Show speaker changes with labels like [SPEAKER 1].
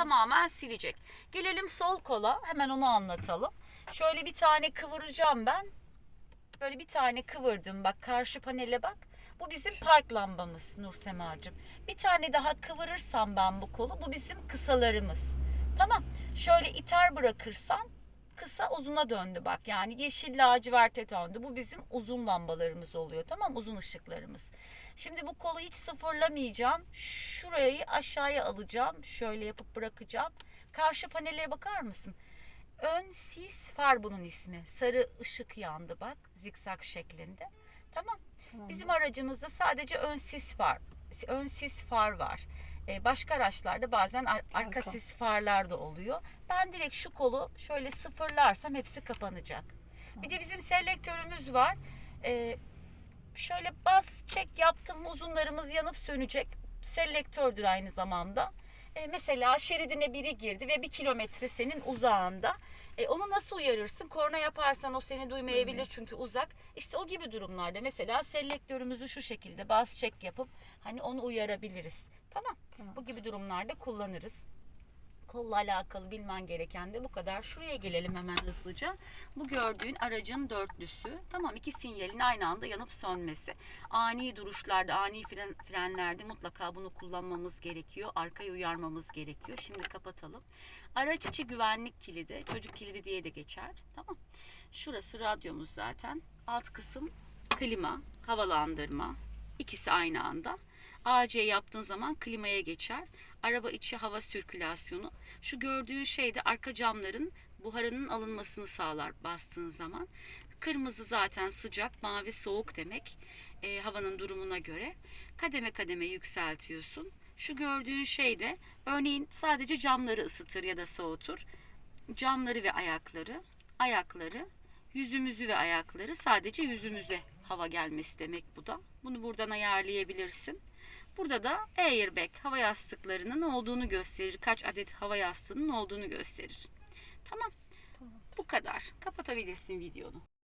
[SPEAKER 1] tamamen silecek. Gelelim sol kola hemen onu anlatalım. Şöyle bir tane kıvıracağım ben. Böyle bir tane kıvırdım bak karşı panele bak. Bu bizim park lambamız Nursemacığım. Bir tane daha kıvırırsam ben bu kolu bu bizim kısalarımız. Tamam şöyle iter bırakırsam kısa uzuna döndü bak. Yani yeşil laciverte döndü. Bu bizim uzun lambalarımız oluyor tamam uzun ışıklarımız. Şimdi bu kolu hiç sıfırlamayacağım. Şurayı aşağıya alacağım. Şöyle yapıp bırakacağım. Karşı panellere bakar mısın? Ön sis far bunun ismi. Sarı ışık yandı bak zikzak şeklinde. Tamam. Bizim aracımızda sadece ön sis far. Ön sis far var. Ee, başka araçlarda bazen ar- arka
[SPEAKER 2] Arka.
[SPEAKER 1] sis farlar da oluyor. Ben direkt şu kolu şöyle sıfırlarsam hepsi kapanacak. Bir de bizim selektörümüz var. Ee, şöyle bas çek yaptım uzunlarımız yanıp sönecek. Selektördür aynı zamanda. E, mesela şeridine biri girdi ve bir kilometre senin uzağında. E, onu nasıl uyarırsın? Korna yaparsan o seni duymayabilir çünkü uzak. İşte o gibi durumlarda mesela selektörümüzü şu şekilde bas çek yapıp hani onu uyarabiliriz. Tamam.
[SPEAKER 2] Tamam.
[SPEAKER 1] Bu gibi durumlarda kullanırız kolla alakalı bilmen gereken de bu kadar. Şuraya gelelim hemen hızlıca. Bu gördüğün aracın dörtlüsü. Tamam iki sinyalin aynı anda yanıp sönmesi. Ani duruşlarda, ani fren, frenlerde mutlaka bunu kullanmamız gerekiyor. Arkaya uyarmamız gerekiyor. Şimdi kapatalım. Araç içi güvenlik kilidi, çocuk kilidi diye de geçer. Tamam. Şurası radyomuz zaten. Alt kısım klima, havalandırma. İkisi aynı anda. AC yaptığın zaman klimaya geçer. Araba içi hava sirkülasyonu. Şu gördüğün şey de arka camların buharının alınmasını sağlar bastığın zaman. Kırmızı zaten sıcak, mavi soğuk demek. e, havanın durumuna göre. Kademe kademe yükseltiyorsun. Şu gördüğün şey de örneğin sadece camları ısıtır ya da soğutur. Camları ve ayakları, ayakları, yüzümüzü ve ayakları sadece yüzümüze hava gelmesi demek bu da. Bunu buradan ayarlayabilirsin. Burada da airbag hava yastıklarının olduğunu gösterir. Kaç adet hava yastığının olduğunu gösterir. Tamam. Bu kadar. Kapatabilirsin videonu.